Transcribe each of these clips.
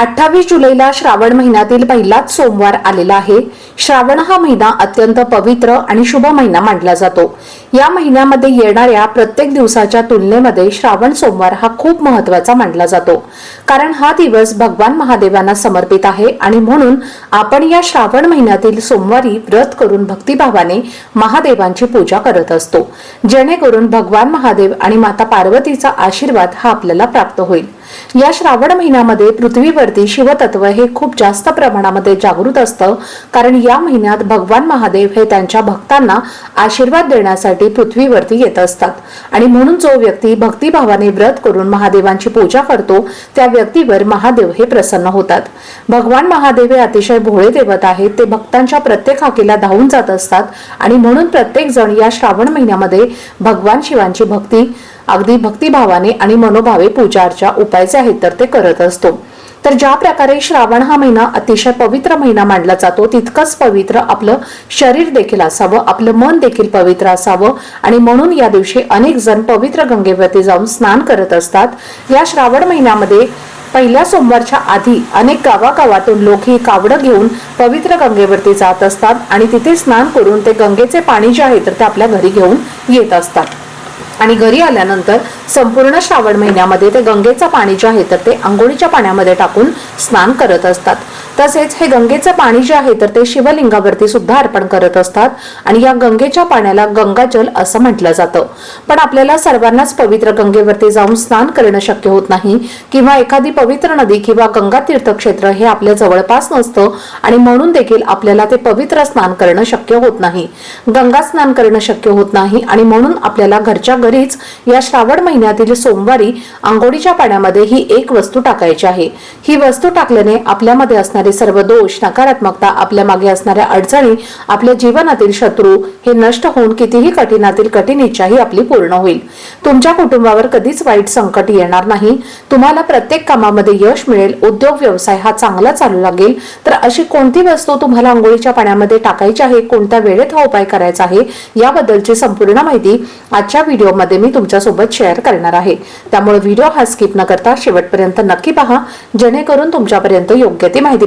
अठ्ठावीस जुलैला श्रावण महिन्यातील पहिलाच सोमवार आलेला आहे. श्रावण हा महिना अत्यंत पवित्र आणि शुभ महिना मानला जातो. या महिन्यामध्ये येणाऱ्या प्रत्येक दिवसाच्या तुलनेमध्ये श्रावण सोमवार हा खूप महत्त्वाचा मानला जातो. कारण हा दिवस भगवान महादेवांना समर्पित आहे आणि म्हणून आपण या श्रावण महिन्यातील सोमवारी व्रत करून भक्तिभावाने महादेवांची पूजा करत असतो. जेणेकरून भगवान महादेव आणि माता पार्वतीचा आशीर्वाद हा आपल्याला प्राप्त होईल. या श्रावण महिन्यामध्ये पृथ्वीवरती शिवतत्व हे खूप जास्त प्रमाणामध्ये जागृत असतं कारण या महिन्यात भगवान महादेव हे त्यांच्या भक्तांना आशीर्वाद देण्यासाठी पृथ्वीवरती येत असतात. आणि म्हणून जो व्यक्ती भक्तिभावाने व्रत करून महादेवांची पूजा करतो त्या व्यक्तीवर महादेव हे प्रसन्न होतात. भगवान महादेव हे अतिशय भोळे देवत आहेत ते भक्तांच्या प्रत्येक हाकेला धावून जात असतात. आणि म्हणून प्रत्येक जण या श्रावण महिन्यामध्ये भगवान शिवांची भक्ती अगदी भक्तिभावाने आणि मनोभावे पूजा अर्चा उपाय जे आहेत तर ते करत असतो. तर ज्या प्रकारे श्रावण हा महिना अतिशय पवित्र महिना मानला जातो तितकंच पवित्र आपलं शरीर देखील असावं आपलं मन देखील पवित्र असावं आणि म्हणून या दिवशी अनेक जण पवित्र गंगेवरती जाऊन स्नान करत असतात. या श्रावण महिन्यामध्ये पहिल्या सोमवारच्या आधी अनेक गावागावातून लोक ही कावडं घेऊन पवित्र गंगेवरती जात असतात आणि तिथे स्नान करून ते गंगेचे पाणी जे आहे तर ते आपल्या घरी घेऊन येत असतात. आणि घरी आल्यानंतर संपूर्ण श्रावण महिन्यामध्ये ते गंगेचं पाणी जे आहे तर ते आंघोळीच्या पाण्यामध्ये टाकून स्नान करत असतात. तसेच हे गंगेचं पाणी जे आहे तर ते शिवलिंगावरती सुद्धा अर्पण करत असतात आणि या गंगेच्या पाण्याला गंगाजल असं म्हटलं जातं. पण आपल्याला सर्वांनाच पवित्र गंगेवरती जाऊन स्नान करणं शक्य होत नाही किंवा एखादी पवित्र नदी किंवा गंगा तीर्थक्षेत्र हे आपल्या जवळपास नसतं आणि म्हणून देखील आपल्याला ते पवित्र स्नान करणं शक्य होत नाही. गंगा स्नान करणं शक्य होत नाही आणि म्हणून आपल्याला घरच्या घरीच या श्रावण महिन्यातील सोमवारी आंघोळीच्या पाण्यामध्ये ही एक वस्तू टाकायची आहे. ही वस्तू टाकल्याने आपल्यामध्ये असणारे सर्व दोष नकारात्मकता आपल्या मागे असणाऱ्या अडचणी आपल्या जीवनातील शत्रू हे नष्ट होऊन कितीही कठीणातील कठीण इच्छाही आपली पूर्ण होईल. तुमच्या कुटुंबावर कधीच वाईट संकट येणार नाही. तुम्हाला प्रत्येक कामामध्ये यश मिळेल. उद्योग व्यवसाय हा चांगला चालू लागेल. तर अशी कोणती वस्तू तुम्हाला आंघोळीच्या पाण्यामध्ये टाकायची आहे? कोणत्या वेळेत हा उपाय करायचा आहे? याबद्दलची संपूर्ण माहिती आजच्या व्हिडिओमध्ये मी तुमच्यासोबत शेअर करणार आहे. त्यामुळे व्हिडिओ हा स्किप न करता शेवटपर्यंत नक्की पहा. जेणेकरून तुमच्यापर्यंत योग्य ती माहिती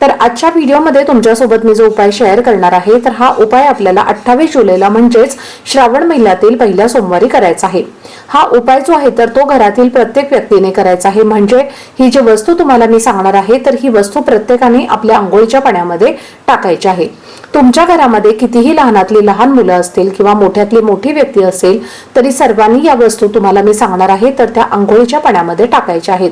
तर आजच्या व्हिडिओमध्ये तुमच्यासोबत मी जो उपाय शेअर करणार आहे तर हा उपाय आपल्याला अठ्ठावीस जुलैला म्हणजेच श्रावण महिन्यातील पहिल्या सोमवारी करायचा आहे. हा उपाय जो आहे तर तो घरातील प्रत्येक व्यक्तीने करायचा आहे. म्हणजे ही जी वस्तू तुम्हाला मी सांगणार आहे तर ही वस्तू प्रत्येकाने आपल्या आंघोळीच्या पाण्यामध्ये टाकायची आहे. तुमच्या घरामध्ये कितीही लहानातली लहान मुलं असतील किंवा मोठ्यातली मोठी व्यक्ती असेल तरी सर्वांनी या वस्तू तुम्हाला मी सांगणार आहे तर त्या आंघोळीच्या पाण्यामध्ये टाकायच्या आहेत.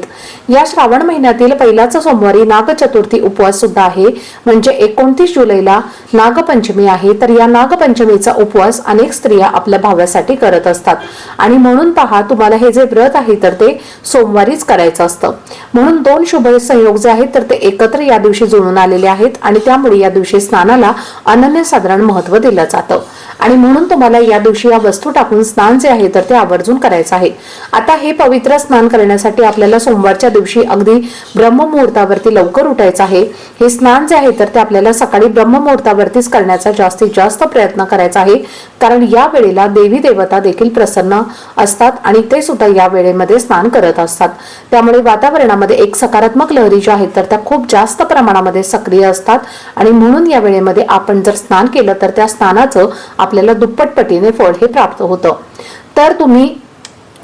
या श्रावण महिन्यातील पहिलाच सोमवारी नागचतुर्थी उपवास सुद्धा आहे. म्हणजे एकोणतीस जुलैला नागपंचमी आहे. तर या नागपंचमीचा उपवास अनेक स्त्रिया आपल्या भावासाठी करत असतात. आणि म्हणून पहा तुम्हाला हे जे व्रत आहे तर ते सोमवारीच करायचं असतं. म्हणून दोन शुभ संयोग जे आहेत तर ते एकत्र या दिवशी जुळून आलेले आहेत आणि त्यामुळे या दिवशी स्नानाला अनन्यसाधारण महत्त्व दिलं जातं. आणि म्हणून तुम्हाला या दिवशी या वस्तू टाकून स्नान जे आहे तर ते आवर्जून करायचं आहे. आता हे पवित्र स्नान करण्यासाठी आपल्याला सोमवारच्या दिवशी अगदी ब्रह्ममुहूर्तावरती लवकर उठायचं आहे. हे स्नान जे आहे तर ते आपल्याला सकाळी ब्रह्ममुहूर्तावरतीच करण्याचा जास्तीत जास्त प्रयत्न करायचा आहे. कारण या वेळेला देवी देवता देखील प्रसन्न असतात आणि ते सुद्धा या वेळेमध्ये स्नान करत असतात. त्यामुळे वातावरणामध्ये एक सकारात्मक लहरी ज्या आहेत तर त्या खूप जास्त प्रमाणामध्ये सक्रिय असतात. आणि म्हणून या वेळेमध्ये आपण जर स्नान केलं तर त्या स्नानाचं आपल्याला दुप्पट पटीने फळ हे प्राप्त होतं. तर तुम्ही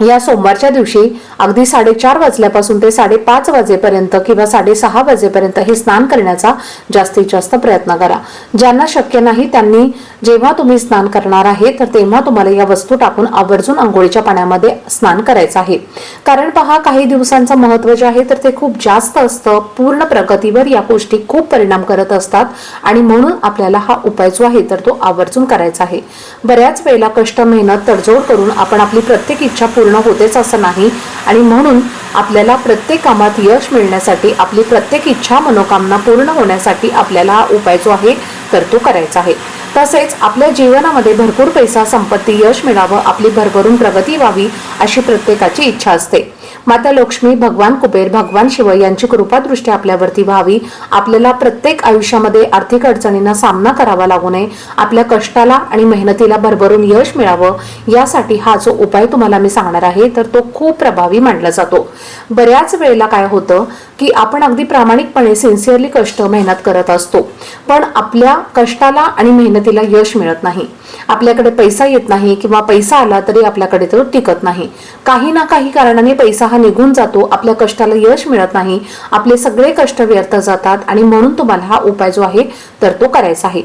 या सोमवारच्या दिवशी अगदी साडेचार वाजल्यापासून ते साडेपाच वाजेपर्यंत किंवा साडेसहा वाजेपर्यंत हे स्नान करण्याचा जास्तीत जास्त प्रयत्न करा. ज्यांना शक्य नाही त्यांनी जेव्हा तुम्ही स्नान करणार आहे तर तेव्हा तुम्हाला या वस्तू टाकून आवर्जून आंघोळीच्या पाण्यामध्ये स्नान करायचं आहे. कारण पहा काही दिवसांचं महत्त्व जे आहे तर ते खूप जास्त असतं. पूर्ण प्रगतीवर या गोष्टी खूप परिणाम करत असतात आणि म्हणून आपल्याला हा उपाय जो आहे तर तो आवर्जून करायचा आहे. बऱ्याच वेळेला कष्ट मेहनत तडजोड करून आपण आपली प्रत्येक इच्छा पूर्ण पूर्ण होतेच असं नाही. आणि म्हणून आपल्याला प्रत्येक कामात यश मिळण्यासाठी आपली प्रत्येक इच्छा मनोकामना पूर्ण होण्यासाठी आपल्याला हा उपाय जो आहे तर तो करायचा आहे. तसेच आपल्या जीवनामध्ये भरपूर पैसा संपत्ती यश मिळावं आपली भरभरून प्रगती व्हावी अशी प्रत्येकाची इच्छा असते. माता लक्ष्मी भगवान कुबेर भगवान शिव यांची कृपादृष्टी आपल्यावरती व्हावी. आपल्याला प्रत्येक आयुष्यामध्ये आर्थिक अडचणींना सामना करावा लागू नये. आपल्या कष्टाला आणि मेहनतीला भरभरून यश मिळावं यासाठी हा जो उपाय तुम्हाला मी सांगणार आहे तर तो खूप प्रभावी मानला जातो. बऱ्याच वेळेला काय होतं की आपण अगदी प्रामाणिकपणे सिन्सिअरली कष्ट मेहनत करत असतो पण आपल्या कष्टाला आणि मेहनतीला यश मिळत नाही. आपल्याकडे पैसा येत नाही किंवा पैसा आला तरी आपल्याकडे तो टिकत नाही. काही ना काही कारणाने पैसा उत्साह निघून जातो आपल्या कष्टाला यश मिळत नाही आपले सगळे कष्ट व्यर्थ जातात आणि म्हणून तुम्हाला हा उपाय जो आहे तर तो करायचा आहे.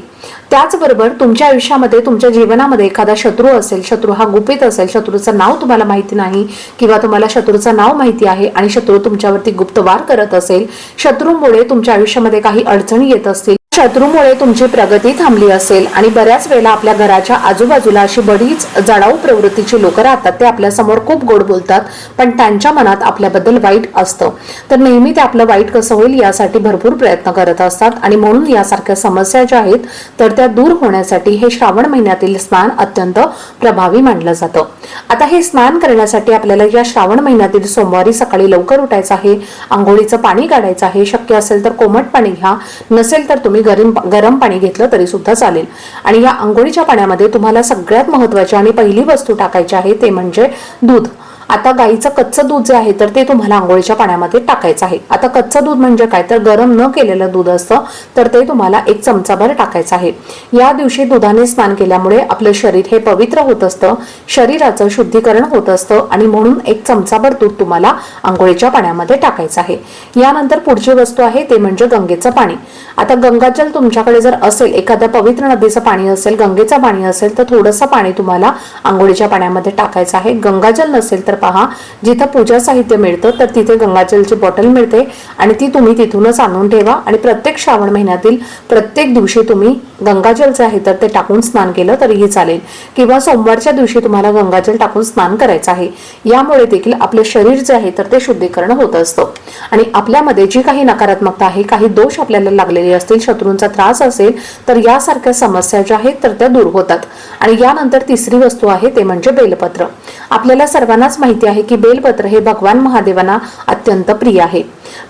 त्याचबरोबर तुमच्या आयुष्यामध्ये तुमच्या जीवनामध्ये एखादा शत्रू असेल शत्रू हा गुपित असेल शत्रूचं नाव तुम्हाला माहिती नाही किंवा तुम्हाला शत्रूचं नाव माहिती आहे आणि शत्रू तुमच्यावरती गुप्तवार करत असेल शत्रूमुळे तुमच्या आयुष्यामध्ये काही अडचणी येत असतील शत्रूमुळे तुमची प्रगती थांबली असेल आणि बऱ्याच वेळेला आपल्या घराच्या आजूबाजूला अशी बरीच जडाऊ प्रवृत्तीची लोक राहतात ते आपल्यासमोर खूप गोड बोलतात पण त्यांच्या मनात आपल्याबद्दल वाईट असतं. तर नेहमी ते आपलं वाईट कसं होईल यासाठी भरपूर प्रयत्न करत असतात आणि म्हणून यासारख्या समस्या ज्या आहेत तर त्या दूर होण्यासाठी हे श्रावण महिन्यातील स्नान अत्यंत प्रभावी मानलं जातं. आता हे स्नान करण्यासाठी आपल्याला या श्रावण महिन्यातील सोमवारी सकाळी लवकर उठायचं आहे आंघोळीचं पाणी काढायचं आहे शक्य असेल तर कोमट पाणी घ्या नसेल तर तुम्ही गरम गरम पाणी घेतलं तरी सुद्धा चालेल. आणि या आंघोळीच्या पाण्यामध्ये तुम्हाला सगळ्यात महत्वाची आणि पहिली वस्तू टाकायची आहे ते म्हणजे दूध. आता गाईचं कच्चं दूध जे आहे तर ते तुम्हाला आंघोळीच्या पाण्यामध्ये टाकायचं आहे. आता कच्चं दूध म्हणजे काय? तर गरम न केलेलं दूध असतं तर ते तुम्हाला एक चमचाभर टाकायचं आहे. या दिवशी दुधाने स्नान केल्यामुळे आपलं शरीर हे पवित्र होत असतं शरीराचं शुद्धीकरण होत असतं आणि म्हणून एक चमचाभर दूध तुम्हाला आंघोळीच्या पाण्यामध्ये टाकायचं आहे. यानंतर पुढची वस्तू आहे ते म्हणजे गंगेचं पाणी. आता गंगाजल तुमच्याकडे जर असेल एखाद्या पवित्र नदीचं पाणी असेल गंगेचं पाणी असेल तर थोडंसं पाणी तुम्हाला आंघोळीच्या पाण्यामध्ये टाकायचं आहे. गंगाजल नसेल तर पहा जिथं पूजा साहित्य मिळतं तर तिथे गंगाजलची बॉटल मिळते आणि ती तुम्ही तिथूनच आणून ठेवा. आणि प्रत्येक श्रावण महिन्यातील प्रत्येक दिवशी तुम्ही गंगाजल जे आहे तर ते टाकून स्नान केलं तरीही चालेल. किंवा सोमवारच्या दिवशी तुम्हाला गंगाजल टाकून स्नान करायचं आहे. यामुळे देखील आपले शरीर जे आहे तर ते शुद्धीकरण होत असतं. आणि आपल्यामध्ये जी काही नकारात्मकता आहे काही दोष आपल्याला लागलेले असतील शत्रूंचा त्रास असेल तर यासारख्या समस्या ज्या आहेत तर त्या दूर होतात. आणि यानंतर तिसरी वस्तू आहे ते म्हणजे बेलपत्र. आपल्याला सर्वांनाच माहिती आहे की बेलपत्र हे भगवान महादेवांना अत्यंत प्रिय आहे.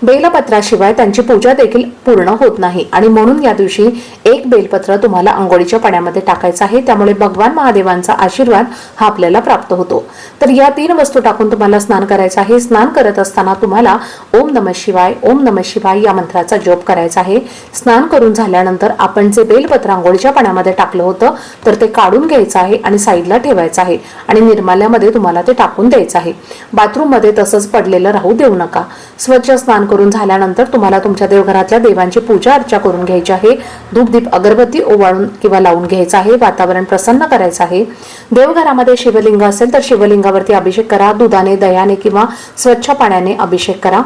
बेलपत्राशिवाय त्यांची पूजा देखील पूर्ण होत नाही. आणि म्हणून या दिवशी एक बेलपत्र तुम्हाला आंघोळीच्या पाण्यामध्ये टाकायचं आहे. त्यामुळे भगवान महादेवांचा आशीर्वाद हा आपल्याला प्राप्त होतो. तर या तीन वस्तू टाकून तुम्हाला स्नान करायचं आहे. स्नान करत असताना तुम्हाला ओम नम शिवाय ओम नम शिवाय या मंत्राचा जप करायचा आहे. स्नान करून झाल्यानंतर आपण जे बेलपत्र आंघोळीच्या पाण्यामध्ये टाकलं होतं तर ते काढून घ्यायचं आहे आणि साईडला ठेवायचं आहे. आणि निर्माल्यामध्ये तुम्हाला ते टाकून द्यायचं आहे. बाथरूममध्ये तसंच पडलेलं राहू देऊ नका. स्वच्छ स्नान करून झाल्यानंतर तुम्हाला तुमच्या देवघरातल्या देवांची पूजा अर्चा करून घ्यायची आहे. धूपदीप अगरबत्ती ओवाळून किंवा लावून घ्यायचं आहे. वातावरण प्रसन्न करायचं आहे. देवघरामध्ये शिवलिंग असेल तर शिवलिंगावरती अभिषेक करा. दुधाने दह्याने किंवा स्वच्छ पाण्याने अभिषेक करा.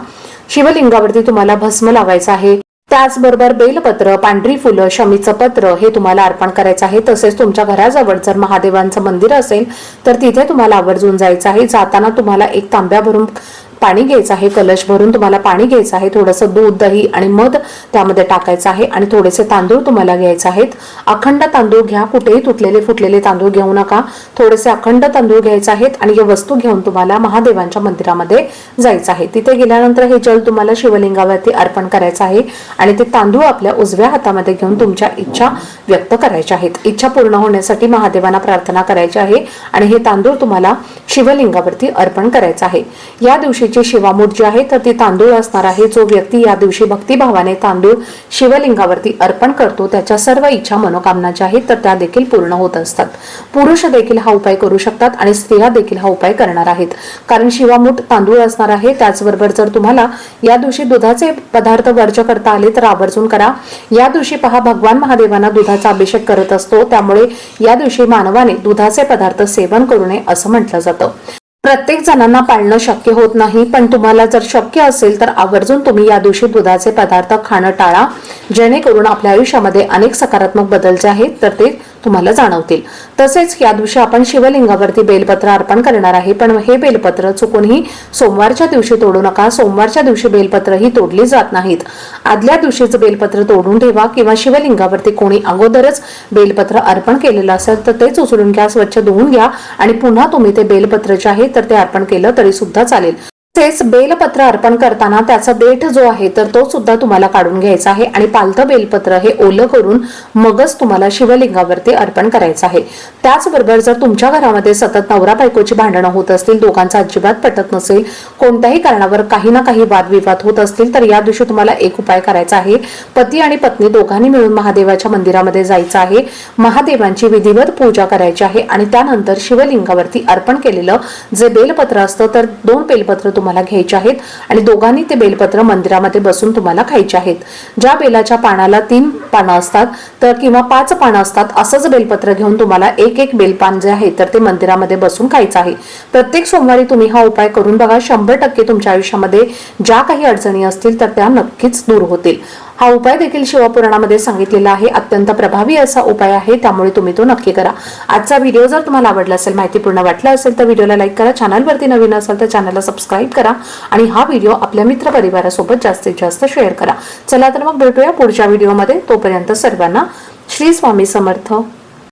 शिवलिंगावरती तुम्हाला भस्म लावायचं आहे. त्याचबरोबर बेलपत्र पांढरी फुलं शमीचं पत्र हे तुम्हाला अर्पण करायचं आहे. तसेच तुमच्या घराजवळ जर महादेवांचं मंदिर असेल तर तिथे तुम्हाला आवर्जून जायचं आहे. जाताना तुम्हाला एक तांब्या भरून पाणी घ्यायचं आहे कलश भरून तुम्हाला पाणी घ्यायचं आहे थोडंसं दूध दही आणि मध त्यामध्ये टाकायचं आहे आणि थोडेसे तांदूळ तुम्हाला घ्यायचे आहेत. अखंड तांदूळ घ्या कुठेही तुटलेले फुटलेले तांदूळ घेऊ नका. थोडेसे अखंड तांदूळ घ्यायचे आहेत आणि या वस्तू घेऊन तुम्हाला महादेवांच्या मंदिरामध्ये जायचं आहे. तिथे गेल्यानंतर हे जल तुम्हाला शिवलिंगावरती अर्पण करायचं आहे आणि ते तांदूळ आपल्या उजव्या हातामध्ये घेऊन तुमच्या इच्छा व्यक्त करायच्या आहेत. इच्छा पूर्ण होण्यासाठी महादेवांना प्रार्थना करायची आहे आणि हे तांदूळ तुम्हाला शिवलिंगावरती अर्पण करायचं आहे. या दिवशी दिवशीची शिवामूठ जी आहे तर ती तांदूळ असणार आहे. जो व्यक्ती या दिवशी भक्तिभावाने तांदूळ शिवलिंगावरती अर्पण करतो त्याच्या सर्व इच्छा मनोकामना ज्या आहेत तर त्या देखील पूर्ण होत असतात. पुरुष देखील हा उपाय करू शकतात आणि स्त्रिया देखील हा उपाय करणार आहेत. कारण शिवामूठ तांदूळ असणार आहे त्याचबरोबर जर तुम्हाला या दिवशी दुधाचे पदार्थ वर्ज करता आले तर आवर्जून करा. या दिवशी पहा भगवान महादेवांना दुधाचा अभिषेक करत असतो त्यामुळे या दिवशी मानवाने दुधाचे पदार्थ सेवन करू नये असं म्हटलं जातं. प्रत्येक जणांना पाळणं शक्य होत नाही पण तुम्हाला जर शक्य असेल तर आवर्जून तुम्ही या दिवशी दुधाचे पदार्थ खाणं टाळा. जेणेकरून आपल्या आयुष्यामध्ये अनेक सकारात्मक बदल जे आहेत तर ते तुम्हाला जाणवतील. तसेच या दिवशी आपण शिवलिंगावरती बेलपत्र अर्पण करणार आहे पण हे बेलपत्र चुकूनही सोमवारच्या दिवशी तोडू नका. सोमवारच्या दिवशी बेलपत्र ही तोडली जात नाहीत. आदल्या दिवशीच बेलपत्र तोडून ठेवा किंवा शिवलिंगावरती कोणी अगोदरच बेलपत्र अर्पण केलेलं असेल तर तेच उचलून घ्या स्वच्छ धुवून घ्या आणि पुन्हा तुम्ही ते बेलपत्र जे आहे तर ते अर्पण केलं तरी सुद्धा चालेल. तसेच बेलपत्र अर्पण करताना त्याचा देठ जो आहे तर तो सुद्धा तुम्हाला काढून घ्यायचा आहे आणि पालथं बेलपत्र हे ओलं करून मगच तुम्हाला शिवलिंगावरती अर्पण करायचं आहे. त्याचबरोबर जर तुमच्या घरामध्ये सतत नवरा बायकोची भांडणं होत असतील दोघांचा अजिबात पटत नसेल कोणत्याही कारणावर काही ना काही वादविवाद होत असतील तर या दिवशी तुम्हाला एक उपाय करायचा आहे. पती आणि पत्नी दोघांनी मिळून महादेवाच्या मंदिरामध्ये जायचं आहे. महादेवांची विधिवत पूजा करायची आहे आणि त्यानंतर शिवलिंगावरती अर्पण केलेलं जे बेलपत्र असतं तर दोन बेलपत्र तुम्हाला घ्यायचे आहेत आणि दोघांनी ते बेलपत्र मंदिरामध्ये बसून तुम्हाला खायचे आहेत. ज्या बेलाच्या पानाला तीन पानं असतात तर किंवा पाच पानं असतात असंच बेलपत्र घेऊन तुम्हाला एक एक बेलपान जे आहे तर ते मंदिरामध्ये बसून खायचं आहे. प्रत्येक सोमवारी तुम्ही हा उपाय करून बघा. शंभर टक्के तुमच्या आयुष्यामध्ये ज्या काही अडचणी असतील तर त्या नक्कीच दूर होतील. हा उपाय देखील शिवपुराणामध्ये सांगितलेला आहे. अत्यंत प्रभावी असा उपाय आहे. त्यामुळे तुम्ही तो नक्की करा. आजचा व्हिडिओ जर तुम्हाला आवडला असेल माहितीपूर्ण वाटला असेल तर व्हिडिओला लाईक करा. चॅनलवरती नवीन असाल तर चॅनलला सबस्क्राईब करा. आणि हा व्हिडिओ आपल्या मित्र परिवारासोबत जास्तीत जास्त शेअर करा. चला तर मग भेटूया पुढच्या व्हिडिओमध्ये तोपर्यंत सर्वांना श्री स्वामी समर्थ.